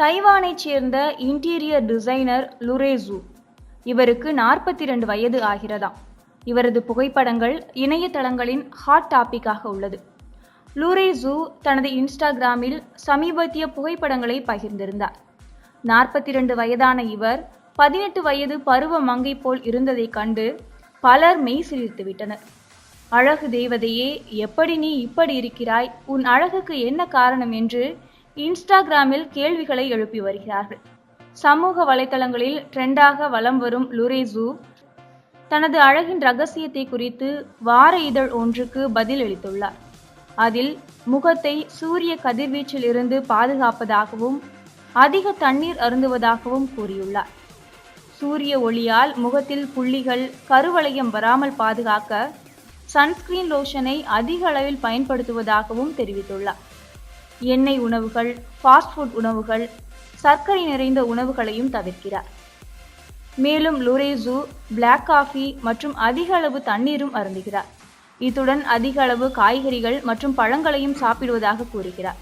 தைவானைச் சேர்ந்த interior designer லுரேசு. இவருக்கு நாற்பத்தி ரெண்டு வயது ஆகிறதாம் இவரது புகைப்படங்கள் இணையதளங்களின் ஹாட் டாபிக்காக உள்ளது. லூரேசு தனது இன்ஸ்டாகிராமில் சமீபத்திய புகைப்படங்களை பகிர்ந்திருந்தார். நாற்பத்தி ரெண்டு வயதான இவர் பதினெட்டு வயது பருவ மங்கை போல் இருந்ததைக் கண்டு பலர் மெய் சிலிர்த்து விட்டனர். அழகு தேவதையே எப்படி நீ இப்படி இருக்கிறாய்? உன் அழகுக்கு என்ன காரணம்? என்று இன்ஸ்டாகிராமில் கேள்விகளை எழுப்பி வருகிறார்கள். சமூக வலைத்தளங்களில் ட்ரெண்டாக வலம் வரும் லுரேசு தனது அழகின் ரகசியத்தை குறித்து வார இதழ் ஒன்றுக்கு பதில் அளித்துள்ளார். அதில் முகத்தை சூரிய கதிர்வீச்சில் இருந்து பாதுகாப்பதாகவும் அதிக தண்ணீர் அருந்துவதாகவும் கூறியுள்ளார். சூரிய ஒளியால் முகத்தில் புள்ளிகள் கருவளையம் வராமல் பாதுகாக்க சன்ஸ்கிரீன் லோஷனை அதிக அளவில் பயன்படுத்துவதாகவும் தெரிவித்துள்ளார். எண்ணெய் உணவுகள் ஃபாஸ்ட் ஃபுட் உணவுகள் சர்க்கரை நிறைந்த உணவுகளையும் தவிர்க்கிறார். மேலும் லுரேசு பிளாக் காஃபி மற்றும் அதிக அளவு தண்ணீரும் அருந்துகிறார். இத்துடன் அதிக அளவு காய்கறிகள் மற்றும் பழங்களையும் சாப்பிடுவதாக கூறுகிறார்.